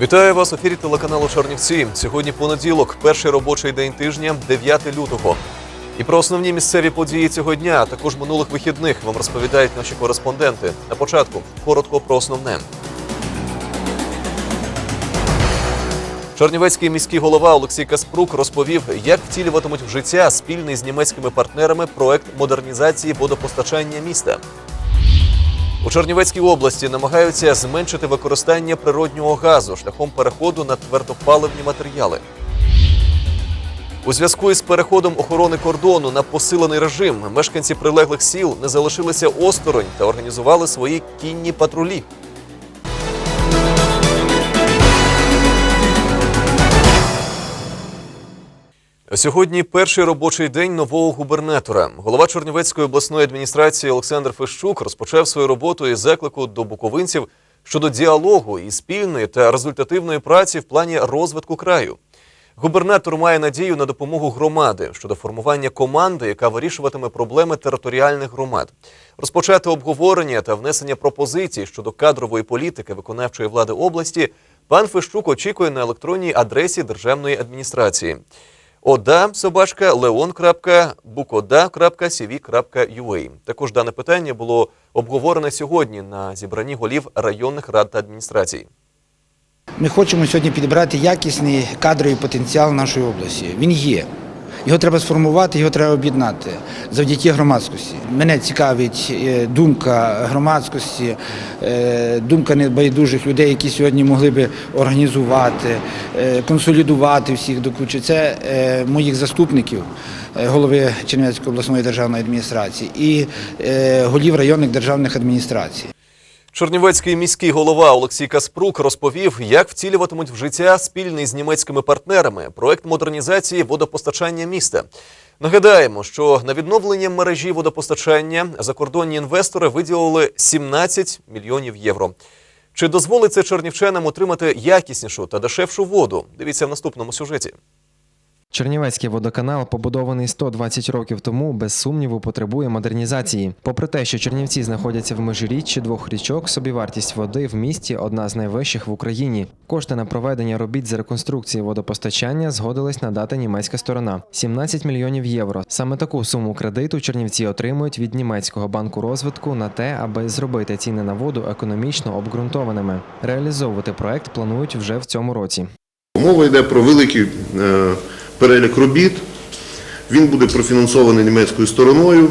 Вітаю вас в ефірі телеканалу Чернівці. Сьогодні понеділок, перший робочий день тижня, 9 лютого. І про основні місцеві події цього дня, а також минулих вихідних вам розповідають наші кореспонденти. На початку коротко про основне. Чернівецький міський голова Олексій Каспрук розповів, як втілюватимуть в життя спільний з німецькими партнерами проект модернізації водопостачання міста. У Чернівецькій області намагаються зменшити використання природнього газу шляхом переходу на твердопаливні матеріали. У зв'язку із переходом охорони кордону на посилений режим мешканці прилеглих сіл не залишилися осторонь та організували свої кінні патрулі. Сьогодні перший робочий день нового губернатора. Голова Чернівецької обласної адміністрації Олександр Фещук розпочав свою роботу із заклику до буковинців щодо діалогу і спільної та результативної праці в плані розвитку краю. Губернатор має надію на допомогу громади щодо формування команди, яка вирішуватиме проблеми територіальних громад, розпочати обговорення та внесення пропозицій щодо кадрової політики виконавчої влади області. Пан Фещук очікує на електронній адресі державної адміністрації oda собачка leon.bukoda.cv.ua. Також дане питання було обговорене сьогодні на зібранні голів районних рад та адміністрацій. Ми хочемо сьогодні підібрати якісний кадровий потенціал нашої області. Він є. Його треба сформувати, його треба об'єднати завдяки громадськості. Мене цікавить е, думка громадськості, е, думка небайдужих людей, які сьогодні могли би організувати, е, консолідувати всіх до. Це моїх заступників, голови Чернівецької обласної державної адміністрації і голів районних державних адміністрацій. Чернівецький міський голова Олексій Каспрук розповів, як втілюватимуть в життя спільний з німецькими партнерами проект модернізації водопостачання міста. Нагадаємо, що на відновлення мережі водопостачання закордонні інвестори виділили 17 мільйонів євро. Чи дозволить це чернівчанам отримати якіснішу та дешевшу воду? Дивіться в наступному сюжеті. Чернівецький водоканал, побудований 120 років тому, без сумніву потребує модернізації. Попри те, що Чернівці знаходяться в межиріччі двох річок, собівартість води в місті одна з найвищих в Україні. Кошти на проведення робіт з реконструкції водопостачання згодилась надати німецька сторона 17 мільйонів євро. Саме таку суму кредиту Чернівці отримують від німецького банку розвитку на те, аби зробити ціни на воду економічно обґрунтованими. Реалізовувати проект планують вже в цьому році. Мова йде про великий е, перелік робіт. Він буде профінансований німецькою стороною.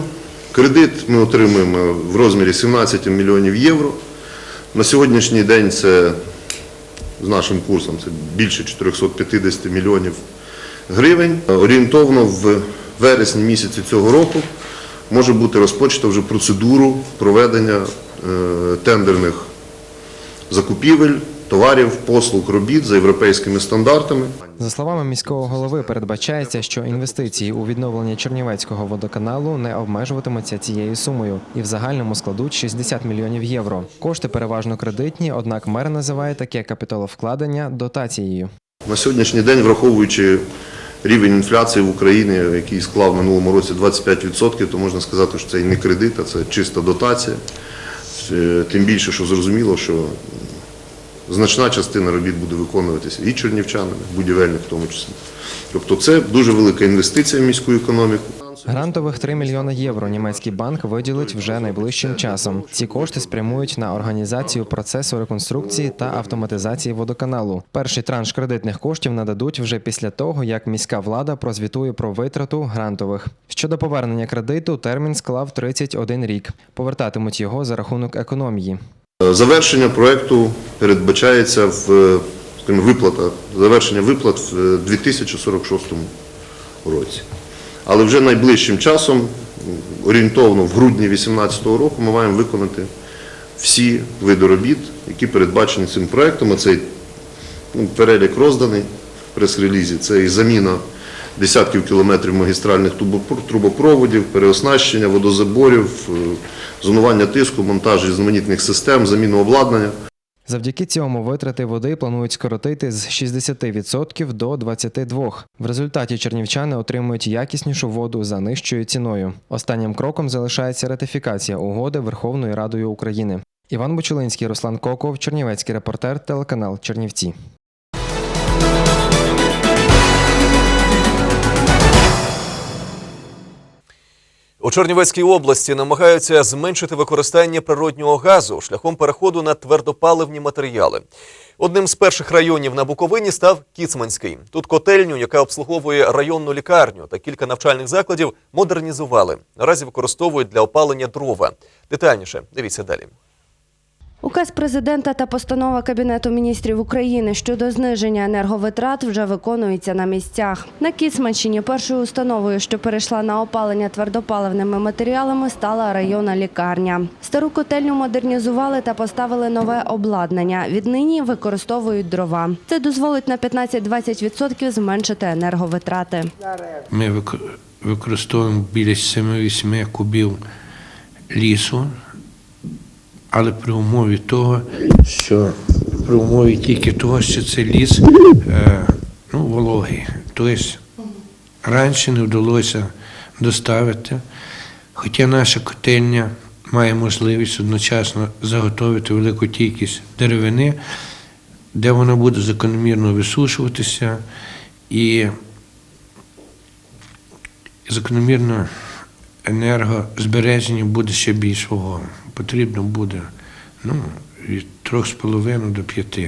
Кредит ми отримуємо в розмірі 17 мільйонів євро. На сьогоднішній день це з нашим курсом це більше 450 мільйонів гривень. Орієнтовно в вересні місяці цього року може бути розпочато вже процедуру проведення е, тендерних закупівель, товарів, послуг, робіт за європейськими стандартами. За словами міського голови, передбачається, що інвестиції у відновлення Чернівецького водоканалу не обмежуватимуться цією сумою і в загальному складуть 60 мільйонів євро. Кошти переважно кредитні, однак мер називає таке капіталовкладення дотацією. На сьогоднішній день, враховуючи рівень інфляції в Україні, який склав в минулому році 25%, то можна сказати, що це і не кредит, а це чиста дотація. Е, Тим більше, що зрозуміло, що значна частина робіт буде виконуватися і чернівчанами, будівельних в тому числі. Тобто це дуже велика інвестиція в міську економіку. Грантових 3 мільйони євро німецький банк виділить вже найближчим часом. Ці кошти спрямують на організацію процесу реконструкції та автоматизації водоканалу. Перший транш кредитних коштів нададуть вже після того, як міська влада прозвітує про витрату грантових. Щодо повернення кредиту, термін склав 31 рік. Повертатимуть його за рахунок економії. Е, Завершення проекту передбачається в е, виплата, завершення виплат в 2046 році. Але вже найближчим часом, орієнтовно в грудні 2018 року, ми маємо виконати всі види робіт, які передбачені цим проектом. А цей ну, перелік розданий в прес-релізі. Це і заміна десятків кілометрів магістральних трубопро- трубопроводів, переоснащення водозаборів, е, зонування тиску, монтаж різноманітних систем, заміну обладнання. Завдяки цьому витрати води планують скоротити з 60% до 22%. В результаті чернівчани отримують якіснішу воду за нижчою ціною. Останнім кроком залишається ратифікація угоди Верховною Радою України. Іван Бучулинський, Руслан Коков, Чернівецький репортер, телеканал Чернівці. У Чернівецькій області намагаються зменшити використання природнього газу шляхом переходу на твердопаливні матеріали. Одним з перших районів на Буковині став Кіцманський. Тут котельню, яка обслуговує районну лікарню та кілька навчальних закладів, модернізували. Наразі використовують для опалення дрова. Детальніше дивіться далі. Указ президента та постанова Кабінету міністрів України щодо зниження енерговитрат вже виконуються на місцях. На Кіцманщині першою установою, що перейшла на опалення твердопаливними матеріалами, стала районна лікарня. Стару котельню модернізували та поставили нове обладнання. Віднині використовують дрова. Це дозволить на 15-20% зменшити енерговитрати. Ми використовуємо біля 7-8 кубів лісу, але при умові того, що при умові тільки того, що це ліс е, ну, вологий. Тобто раніше не вдалося доставити, хоча наша котельня має можливість одночасно заготовити велику кількість деревини, де вона буде закономірно висушуватися і закономірно енергозбереження буде ще більшого. Потрібно буде ну, від 3,5 до 5,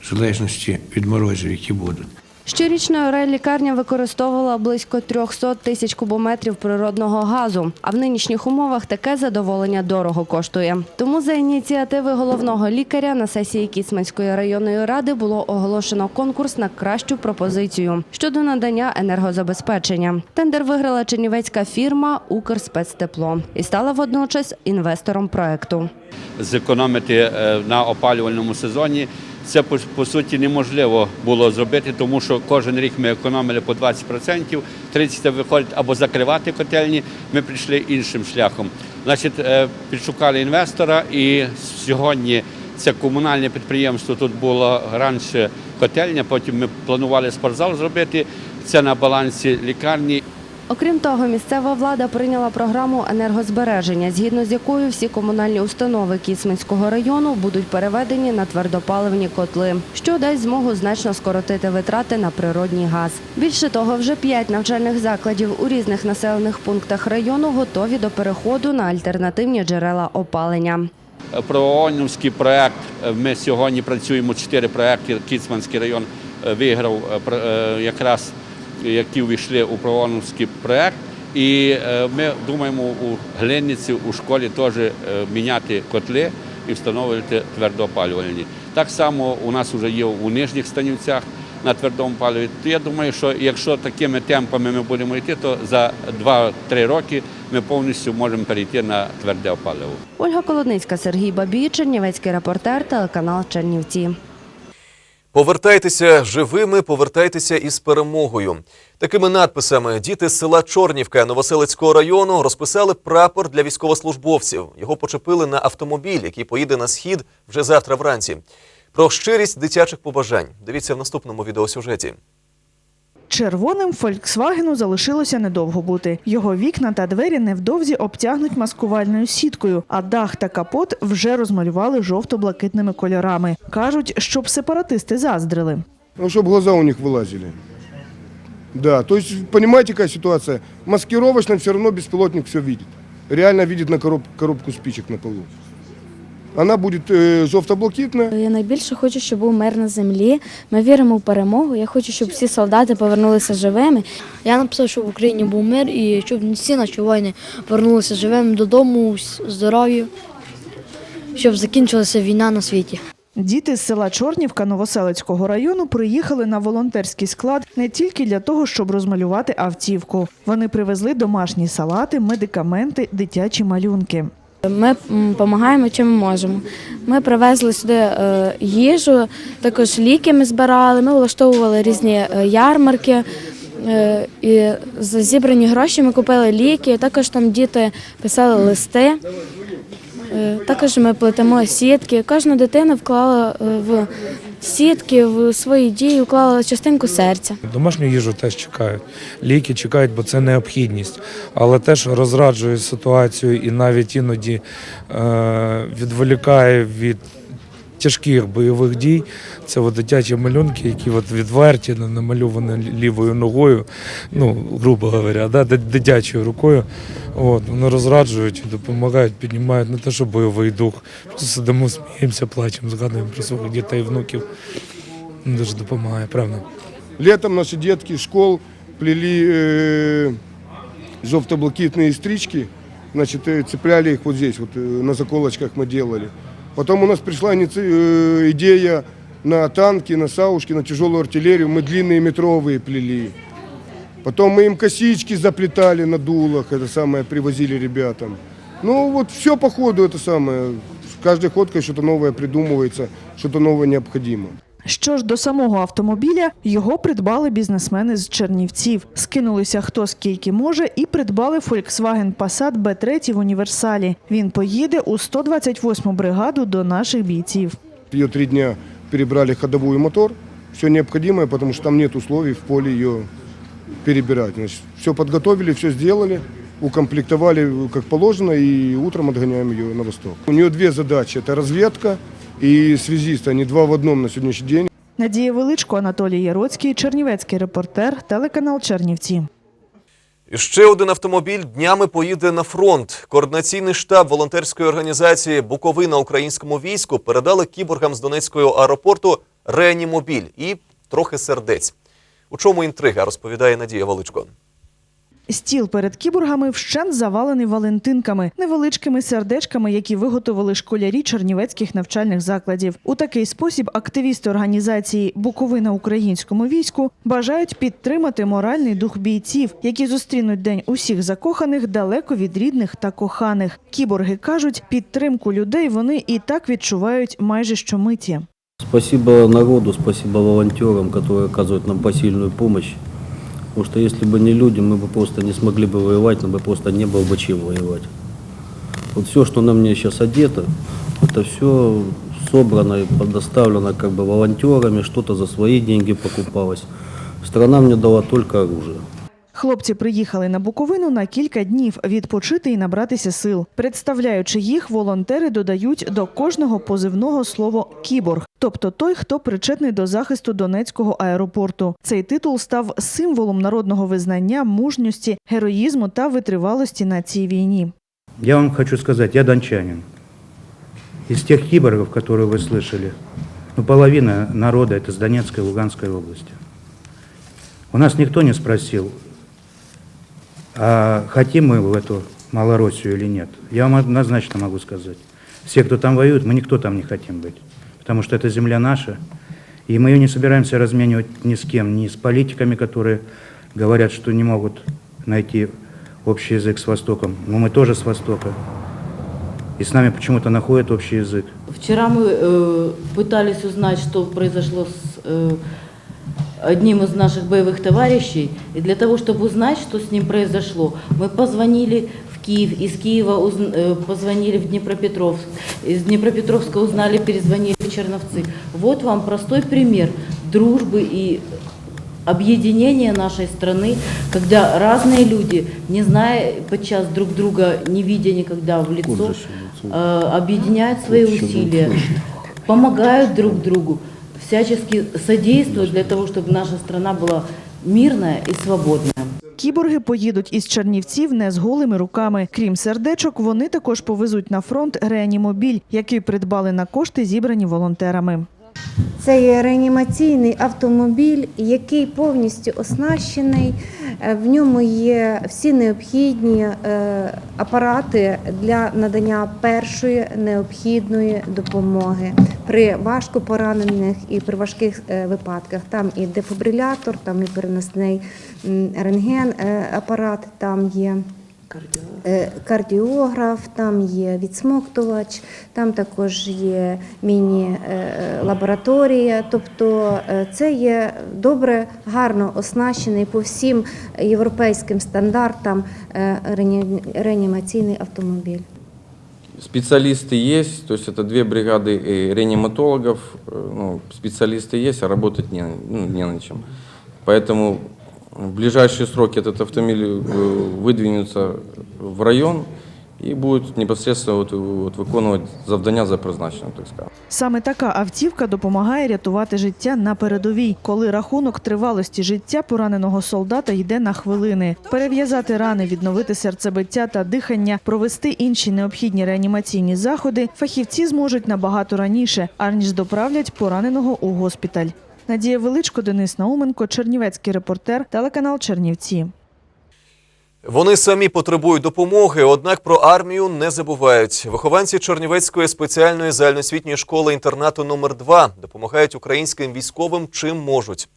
в залежності від морозів, які будуть. Щорічно райлікарня використовувала близько 300 тисяч кубометрів природного газу. А в нинішніх умовах таке задоволення дорого коштує. Тому за ініціативи головного лікаря на сесії Кіцманської районної ради було оголошено конкурс на кращу пропозицію щодо надання енергозабезпечення. Тендер виграла чернівецька фірма Укрспецтепло і стала водночас інвестором проекту. зекономити е, на опалювальному сезоні. Це по, по суті неможливо було зробити, тому що кожен рік ми економили по 20%, 30% виходить або закривати котельні. Ми прийшли іншим шляхом. Значить, е, підшукали інвестора, і сьогодні це комунальне підприємство. Тут було раніше котельня, потім ми планували спортзал зробити. Це на балансі лікарні. Окрім того, місцева влада прийняла програму енергозбереження, згідно з якою всі комунальні установи Кіцманського району будуть переведені на твердопаливні котли, що дасть змогу значно скоротити витрати на природній газ. Більше того, вже п'ять навчальних закладів у різних населених пунктах району готові до переходу на альтернативні джерела опалення. Проонівський проект. Ми сьогодні працюємо чотири проекти. Кіцманський район е, виграв е, е, якраз, які увійшли у Проонівський проект. І е, ми думаємо у Глинниці у школі теж е, міняти котли і встановлювати твердоопалювальні. Так само у нас вже є у нижніх станівцях на твердому паливі. То я думаю, що якщо такими темпами ми будемо йти, то за 2-3 роки ми повністю можемо перейти на тверде опаливо. Ольга Колодницька, Сергій Бабій, Чернівецький репортер, телеканал Чернівці. Повертайтеся живими, повертайтеся із перемогою. Такими надписами діти з села Чорнівка Новоселицького району розписали прапор для військовослужбовців. Його почепили на автомобіль, який поїде на схід вже завтра вранці. Про щирість дитячих побажань дивіться в наступному відеосюжеті. Червоним Фольксвагену залишилося недовго бути. Його вікна та двері невдовзі обтягнуть маскувальною сіткою, а дах та капот вже розмалювали жовто-блакитними кольорами. Кажуть, щоб сепаратисти заздрили. Ну, чтобы глаза у них вылазили. Да, то есть, понимаете, какая? Маскировочно все равно беспилотник все видит. Реально видит на короб- коробку спичек на полу. Она будет э, жовто-блакитная. Я найбільше хочу, щоб був мир на землі. Ми віримо в перемогу. Я хочу, щоб всі солдати повернулися живими. Я написав, щоб в Україні був мир і щоб всі наші воїни повернулися живими додому, здорові, щоб закінчилася війна на світі. Діти з села Чорнівка Новоселицького району приїхали на волонтерський склад не тільки для того, щоб розмалювати автівку. Вони привезли домашні салати, медикаменти, дитячі малюнки. Ми допомагаємо, чим можемо. Ми привезли сюди е, їжу, також ліки ми збирали, ми влаштовували різні е, ярмарки. е, І за зібрані гроші ми купили ліки. Також там діти писали листи. Також ми плетемо сітки. Кожна дитина вклала в сітки, в свої дії, вклала частинку серця. Домашню їжу теж чекають, ліки чекають, бо це необхідність. Але теж розраджує ситуацію і навіть іноді е, відволікає від тяжких бойових дій. Це от дитячі малюнки, які от відверті, на- намальовані лівою ногою, ну, грубо говоря, да, ди- дитячою рукою. От, вони розраджують, допомагають, піднімають не те, що бойовий дух. Просто сидимо, сміємося, плачемо, згадуємо про своїх дітей, внуків. Ну, Дуже допомагає, правда. Летом наши детки из школ плели э, жовто-блакитные стрички, значит, э, цепляли их вот здесь, вот э, на заколочках мы делали. Потом у нас пришла иници- э, идея на танки, на саушки, на тяжелую артиллерию, мы длинные метровые плели. Потом мы им косички заплетали на дулах, это самое привозили ребятам. Ну вот все по ходу это самое. С каждой ходкой что-то новое придумывается, что-то новое необходимо. Що ж до самого автомобіля, його придбали бізнесмени з Чернівців. Скинулися хто скільки може і придбали Volkswagen Passat B3 в універсалі. Він поїде у 128-му бригаду до наших бійців. Ее три дня перебрали ходовую мотор, все необходимое, потому что там нет условий в поле ее перебирать. Значит, все подготовили, все сделали, укомплектовали как положено и утром отгоняем ее на восток. У нее две задачи, это разведка и связист, они два в одном на сегодняшний день. Надія Величко, Анатолій Яроцький, Чернівецький репортер, телеканал Чернівці. І ще один автомобіль днями поїде на фронт. Координаційний штаб волонтерської організації Буковина українському війську передали кіборгам з Донецького аеропорту реанімобіль і трохи сердець. У чому інтрига, розповідає Надія Величко. Стіл перед кіборгами вщент завалений валентинками, невеличкими сердечками, які виготовили школярі чернівецьких навчальних закладів. У такий спосіб активісти організації Буковина українському війську бажають підтримати моральний дух бійців, які зустрінуть день усіх закоханих далеко від рідних та коханих. Кіборги кажуть, підтримку людей вони і так відчувають майже щомиті. Спасибо народу, спасибо волонтерам, которые оказывают нам посильную помощь. Потому что если бы не люди, мы бы просто не смогли бы воевать, нам бы просто не было бы чем воевать. Вот все, что на мне сейчас одето, это все собрано и предоставлено как бы волонтерами, что-то за свои деньги покупалось. Страна мне дала только оружие. Хлопці приїхали на Буковину на кілька днів відпочити і набратися сил. Представляючи їх, волонтери додають до кожного позивного слово кіборг, тобто той, хто причетний до захисту Донецького аеропорту. Цей титул став символом народного визнання, мужності, героїзму та витривалості на цій війні. Я вам хочу сказать, я дончанин. Из тех киборгов, которые вы слышали, ну, половина народа это с Донецкой и Луганской области. У нас никто не спросил, а хотим мы в эту Малороссию или нет. Я вам однозначно могу сказать. Все, кто там воюет, мы никто там не хотим быть. Потому что это земля наша, и мы ее не собираемся разменивать ни с кем, ни с политиками, которые говорят, что не могут найти общий язык с Востоком. Но мы тоже с Востока. И с нами почему-то находят общий язык. Вчера мы э, пытались узнать, что произошло с э, одним из наших боевых товарищей. И для того, чтобы узнать, что с ним произошло, мы позвонили в Киев, из Киева узн- э, позвонили в Днепропетровск, из Днепропетровска узнали, перезвонили Черновцы. Вот вам простой пример дружбы и объединения нашей страны, когда разные люди, не зная подчас друг друга, не видя никогда в лицо, э, объединяют свои усилия, помогают друг другу, всячески содействуют для того, чтобы наша страна была мирная и свободная. Кіборги поїдуть із Чернівців не з голими руками. Крім сердечок, вони також повезуть на фронт реанімобіль, який придбали на кошти, зібрані волонтерами. Це є реанімаційний автомобіль, який повністю оснащений. Е, В ньому є всі необхідні е, апарати для надання першої необхідної допомоги при важко поранених і при важких е, випадках. Там і дефібрилятор, там і переносний рентген апарат, там є. Е, Кардіограф, там є відсмоктувач, там також є міні-лабораторія. Тобто е, це є добре, гарно оснащений по всім європейським стандартам е, реані- реанімаційний автомобіль. Специалисты есть, то есть это две бригады э, реаниматологов, э, ну, специалисты есть, а работать не, ну, не на чем. Поэтому в ближайшие сроки этот автомобиль э, выдвинется в район, и будут непосредственно вот, вот виконувати завдання за призначенням, так сказати. Саме така автівка допомагає рятувати життя на передовій, коли рахунок тривалості життя пораненого солдата йде на хвилини. Перев'язати рани, відновити серцебиття та дихання, провести інші необхідні реанімаційні заходи фахівці зможуть набагато раніше, аніж доправлять пораненого у госпіталь. Надія Величко, Денис Науменко, Чернівецький репортер, телеканал Чернівці. Вони самі потребують допомоги, однак про армію не забувають. Вихованці Чернівецької спеціальної загальноосвітньої школи інтернату номер 2 допомагають українським військовим чим можуть.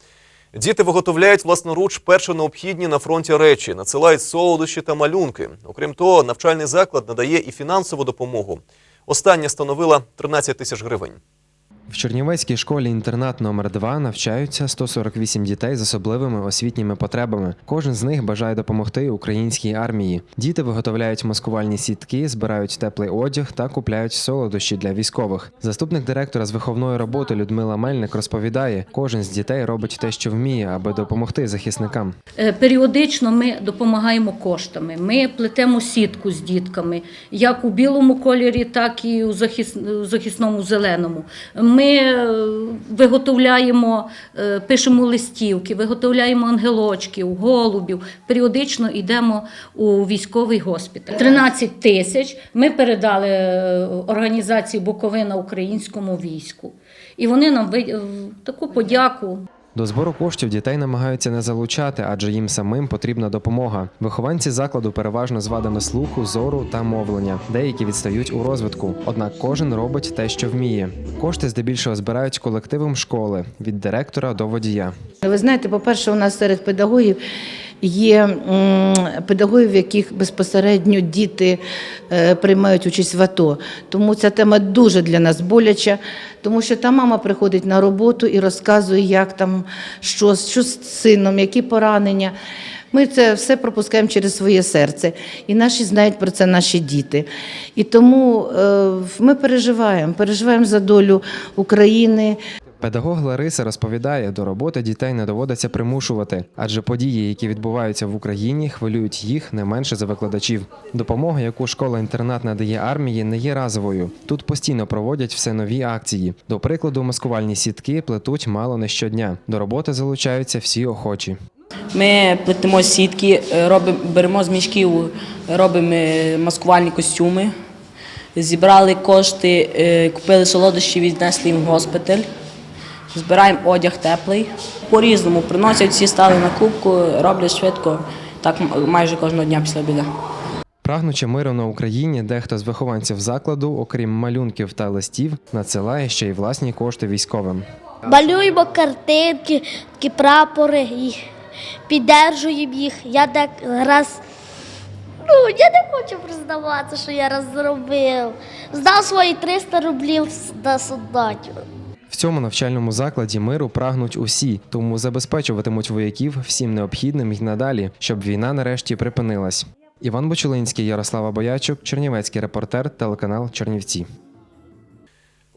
Діти виготовляють власноруч перші необхідні на фронті речі, надсилають солодощі та малюнки. Окрім того, навчальний заклад надає і фінансову допомогу. Остання становила 13 тисяч гривень. В Чернівецькій школі інтернат номер 2 навчаються 148 дітей з особливими освітніми потребами. Кожен з них бажає допомогти українській армії. Діти виготовляють маскувальні сітки, збирають теплий одяг та купляють солодощі для військових. Заступник директора з виховної роботи Людмила Мельник розповідає, кожен з дітей робить те, що вміє, аби допомогти захисникам. Е, Періодично ми допомагаємо коштами. Ми плетемо сітку з дітками, як у білому кольорі, так і у захис- у захисному зеленому. Ми е, виготовляємо, е, пишемо листівки, виготовляємо ангелочків, голубів. Періодично йдемо у військовий госпіталь. 13 тисяч ми передали е, організації Буковина українському війську. І вони нам таку подяку До збору коштів дітей намагаються не залучати, адже їм самим потрібна допомога. Вихованці закладу переважно з вадами слуху, зору та мовлення. Деякі відстають у розвитку. Однак кожен робить те, що вміє. Кошти здебільшого збирають колективом школи від директора до водія. Ви знаєте, по-перше, у нас серед педагогів є педагогів, в яких безпосередньо діти е, приймають участь в АТО. Тому ця тема дуже для нас боляча, тому що та мама приходить на роботу і розказує, як там, що, що з сином, які поранення. Ми це все пропускаємо через своє серце, і наші знають про це наші діти. І тому е, ми переживаємо, переживаємо за долю України. Педагог Лариса розповідає, до роботи дітей не доводиться примушувати, адже події, які відбуваються в Україні, хвилюють їх не менше за викладачів. Допомога, яку школа-інтернат надає армії, не є разовою. Тут постійно проводять все нові акції. До прикладу, маскувальні сітки плетуть мало не щодня. До роботи залучаються всі охочі. Ми плетемо сітки, е, робимо, беремо з мішків, робимо е, маскувальні костюми. Зібрали кошти, е, купили солодощі, віднесли їм в госпіталь. Збираємо одяг теплий. По-різному приносять, всі стали на кубку, роблять швидко, так майже кожного дня після обіду. Прагнучи миру на Україні, дехто з вихованців закладу, окрім малюнків та листів, надсилає ще й власні кошти військовим. Малюємо картинки, такі прапори і піддержуємо їх. Я так раз. Ну, я не хочу признаватися, що я раз зробив. Здав свої 300 рублів на солдатів. В цьому навчальному закладі миру прагнуть усі, тому забезпечуватимуть вояків всім необхідним і надалі, щоб війна нарешті припинилась. Іван Бочулинський, Ярослава Боячук, Чернівецький репортер, телеканал Чернівці.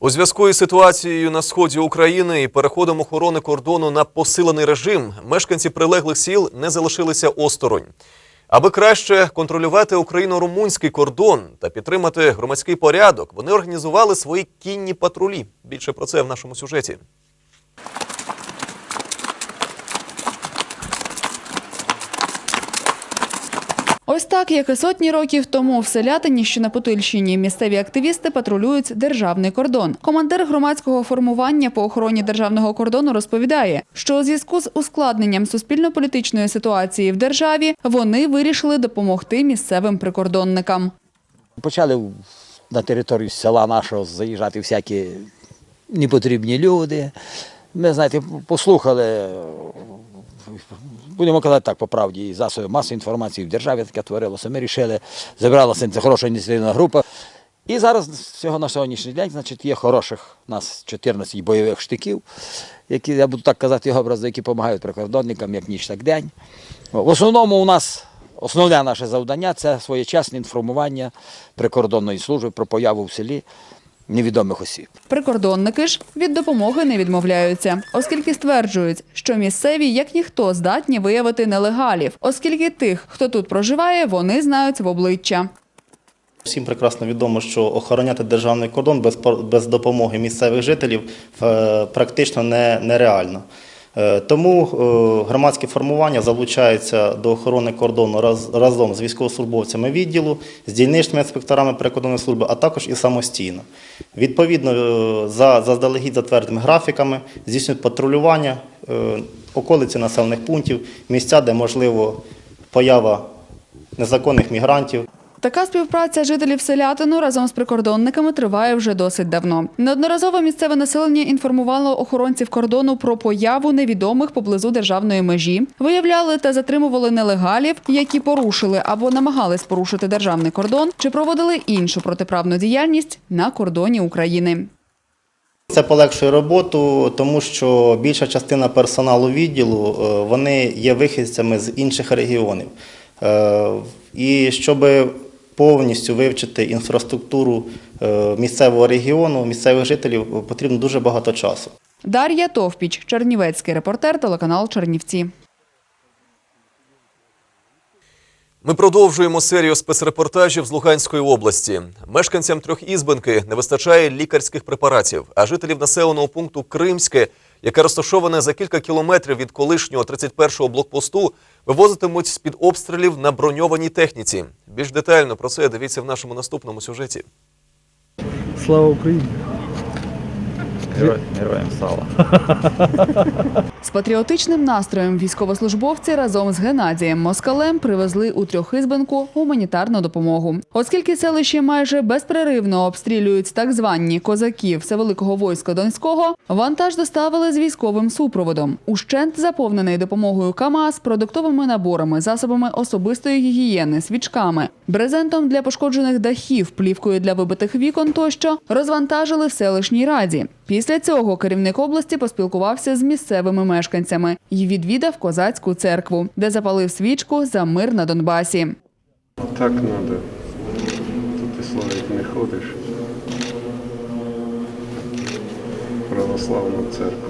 У зв'язку із ситуацією на сході України і переходом охорони кордону на посилений режим, мешканці прилеглих сіл не залишилися осторонь. Аби краще контролювати україно-румунський кордон та підтримати громадський порядок, вони організували свої кінні патрулі. Більше про це в нашому сюжеті. Ось так, як і сотні років тому в Селятині, що на Путильщині, місцеві активісти патрулюють державний кордон. Командир громадського формування по охороні державного кордону розповідає, що у зв'язку з ускладненням суспільно-політичної ситуації в державі вони вирішили допомогти місцевим прикордонникам. Почали на територію села нашого заїжджати всякі непотрібні люди. Ми, знаєте, послухали, будемо казати так по правді, і засоби масової інформації в державі таке творилося. Ми вирішили, зібралася це хороша ініціативна група. І зараз всього на сьогоднішній день значить, є хороших у нас 14 бойових штиків, які, я буду так казати, образи, які допомагають прикордонникам як ніч, так день. В основному у нас основне наше завдання це своєчасне інформування прикордонної служби про появу в селі невідомих осіб. Прикордонники ж від допомоги не відмовляються, оскільки стверджують, що місцеві, як ніхто, здатні виявити нелегалів, оскільки тих, хто тут проживає, вони знають в обличчя. Всім прекрасно відомо, що охороняти державний кордон без, пор- без допомоги місцевих жителів е, практично нереально. Е, Тому е, громадські формування залучаються до охорони кордону разом з військовослужбовцями відділу, з дільничними інспекторами прикордонної служби, а також і самостійно. Відповідно, е, за заздалегідь затверденими графіками здійснюють патрулювання е, околиці населених пунктів, місця, де можливо поява незаконних мігрантів. Така співпраця жителів селятину разом з прикордонниками триває вже досить давно. Неодноразово місцеве населення інформувало охоронців кордону про появу невідомих поблизу державної межі, виявляли та затримували нелегалів, які порушили або намагались порушити державний кордон, чи проводили іншу протиправну діяльність на кордоні України. Це полегшує роботу, тому що більша частина персоналу відділу е, вони є вихідцями з інших регіонів. Е, І щоб повністю вивчити інфраструктуру е, місцевого регіону, місцевих жителів, потрібно дуже багато часу. Дар'я Товпіч, Чернівецький репортер, телеканал Чернівці. Ми продовжуємо серію спецрепортажів з Луганської області. Мешканцям трьохізбинки не вистачає лікарських препаратів, а жителів населеного пункту Кримське, яке розташоване за кілька кілометрів від колишнього 31-го блокпосту, вивозитимуть з-під обстрілів на броньованій техніці. Більш детально про це дивіться в нашому наступному сюжеті. Слава Україні! Героям слава. З патріотичним настроєм військовослужбовці разом з Геннадієм Москалем привезли у трьохизбинку гуманітарну допомогу. Оскільки селище майже безперервно обстрілюють так звані козаки Всевеликого войска Донського, вантаж доставили з військовим супроводом. Ущент заповнений допомогою КАМАЗ, продуктовими наборами, засобами особистої гігієни, свічками, брезентом для пошкоджених дахів, плівкою для вибитих вікон тощо розвантажили в селищній раді. Після цього керівник області поспілкувався з місцевими мешканцями і відвідав козацьку церкву, де запалив свічку за мир на Донбасі. Так. Тут і славить не ходиш. Православну церкву.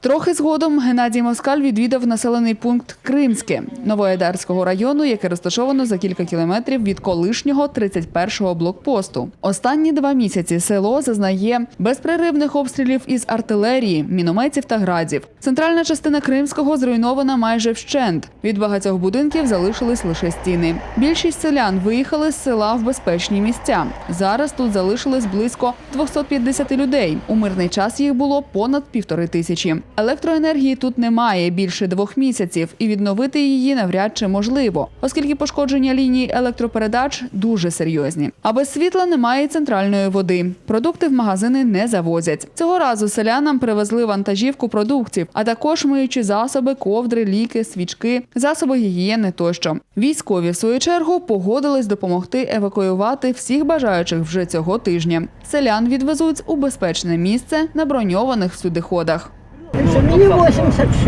Трохи згодом Геннадій Москаль відвідав населений пункт Кримське Новоайдарського району, яке розташовано за кілька кілометрів від колишнього 31-го блокпосту. Останні два місяці село зазнає безперервних обстрілів із артилерії, мінометів та градів. Центральна частина Кримського зруйнована майже вщент. Від багатьох будинків залишились лише стіни. Більшість селян виїхали з села в безпечні місця. Зараз тут залишилось близько 250 людей. У мирний час їх було понад півтори тисячі. Електроенергії тут немає більше двох місяців, і відновити її навряд чи можливо, оскільки пошкодження ліній електропередач дуже серйозні. А без світла немає центральної води. Продукти в магазини не завозять. Цього разу селянам привезли вантажівку продуктів, а також миючі засоби, ковдри, ліки, свічки, засоби гігієни тощо. Військові в свою чергу погодились допомогти евакуювати всіх бажаючих вже цього тижня. Селян відвезуть у безпечне місце на броньованих всюдиходах. Мені 86.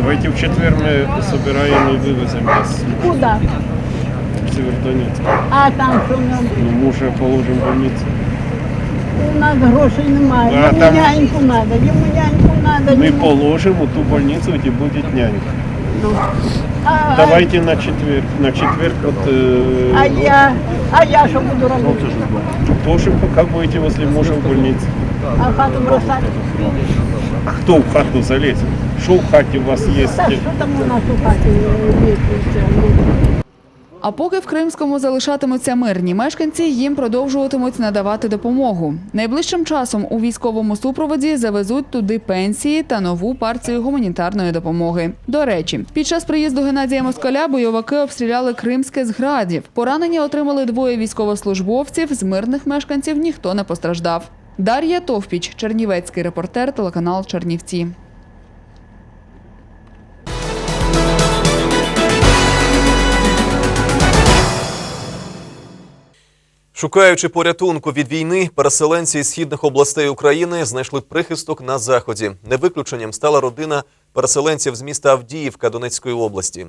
Давайте в четвер ми собираємо і вивеземо вас Куди? в Севердонецьк. А там що в нас? Ну, може, положимо в больницю. У нас грошей немає. А Йому там- няньку треба, йому няньку треба. Ми положимо ту больницю, де буде нянька. А, Давайте на четвер. На четвер от... э, а я, а я що буду робити? Тоже пока будете возле мужа в больнице. А хату бросати? А кто в хату залезет? Что в хате у вас есть? Та що там у нас у хаті? А поки в Кримському залишатимуться мирні мешканці, їм продовжуватимуть надавати допомогу. Найближчим часом у військовому супроводі завезуть туди пенсії та нову партію гуманітарної допомоги. До речі, під час приїзду Геннадія Москаля бойовики обстріляли Кримське з градів. Поранення отримали двоє військовослужбовців. З мирних мешканців ніхто не постраждав. Дар'я Товпіч, Чернівецький репортер, телеканал Чернівці. Шукаючи порятунку від війни, переселенці із східних областей України знайшли прихисток на заході. Не виключенням стала родина переселенців з міста Авдіївка Донецької області.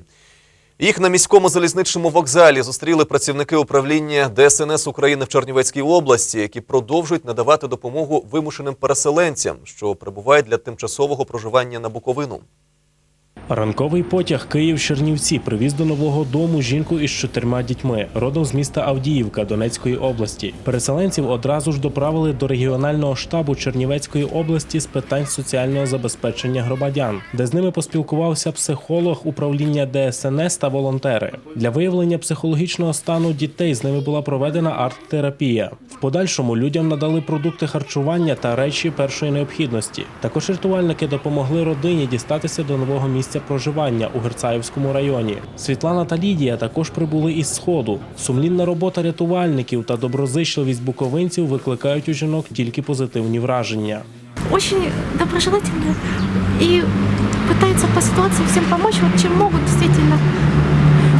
Їх на міському залізничному вокзалі зустріли працівники управління ДСНС України в Чернівецькій області, які продовжують надавати допомогу вимушеним переселенцям, що прибувають для тимчасового проживання на Буковину. Ранковий потяг Київ-Чернівці привіз до нового дому жінку із чотирма дітьми, родом з міста Авдіївка Донецької області. Переселенців одразу ж доправили до регіонального штабу Чернівецької області з питань соціального забезпечення громадян, де з ними поспілкувався психолог управління ДСНС та волонтери. Для виявлення психологічного стану дітей з ними була проведена арт-терапія. В подальшому людям надали продукти харчування та речі першої необхідності. Також рятувальники допомогли родині дістатися до нового місця проживання у Герцаївському районі. Світлана та Лідія також прибули із сходу. Сумлінна робота рятувальників та доброзичливість буковинців викликають у жінок тільки позитивні враження. очень доброжелательные и пытаются по ситуации всем помочь, вот чем могут, действительно.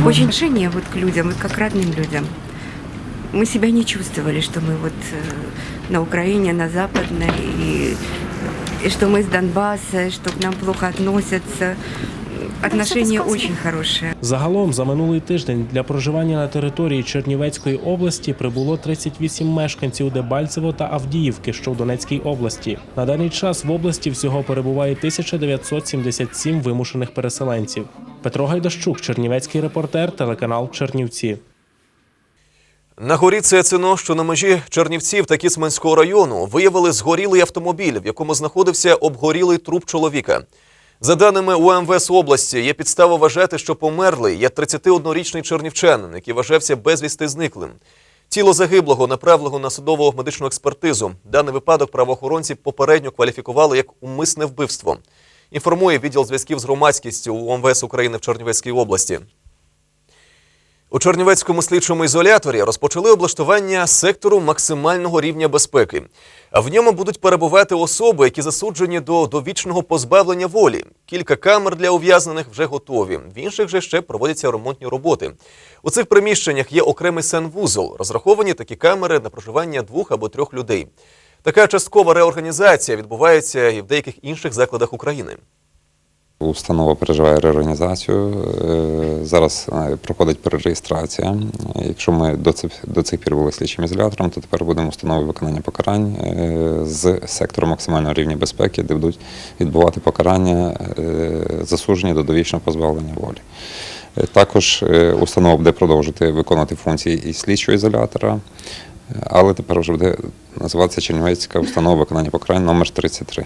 Очень уважение вот к людям, вот как родным людям. Мы себя не чувствовали, что мы вот э, на Украине, на Западной, и, и что мы с Донбасса, и что к нам плохо относятся. Отношения очень хорошие. Загалом за минулий тиждень для проживання на території Чернівецької області прибуло 38 мешканців Дебальцево та Авдіївки, що в Донецькій області. На даний час в області всього перебуває 1977 вимушених переселенців. Петро Гайдащук, Чернівецький репортер, телеканал Чернівці. На горі Цецино, що на межі Чернівців та Кіцманського району, виявили згорілий автомобіль, в якому знаходився обгорілий труп чоловіка. За даними УМВС області, є підстава вважати, що померлий є 31-річний чернівчанин, який вважався безвісти зниклим. Тіло загиблого направлено на судову медичну експертизу. Даний випадок правоохоронці попередньо кваліфікували як умисне вбивство. Інформує відділ зв'язків з громадськістю УМВС України в Чернівецькій області. У Чернівецькому слідчому ізоляторі розпочали облаштування сектору максимального рівня безпеки. В ньому будуть перебувати особи, які засуджені до довічного позбавлення волі. Кілька камер для ув'язнених вже готові. В інших же ще проводяться ремонтні роботи. У цих приміщеннях є окремий санвузол. Розраховані такі камери на проживання двох або трьох людей. Така часткова реорганізація відбувається і в деяких інших закладах України. Установа переживає реорганізацію. Е, Зараз е, проходить перереєстрація. Якщо ми до цих, до цих пір були слідчим ізолятором, то тепер будемо установою виконання покарань е, з сектору максимального рівня безпеки, де будуть відбувати покарання засуджені до довічного позбавлення волі. Також установа буде продовжувати виконувати функції і слідчого ізолятора, але тепер вже буде називатися Чернівецька установа виконання покарань номер 33.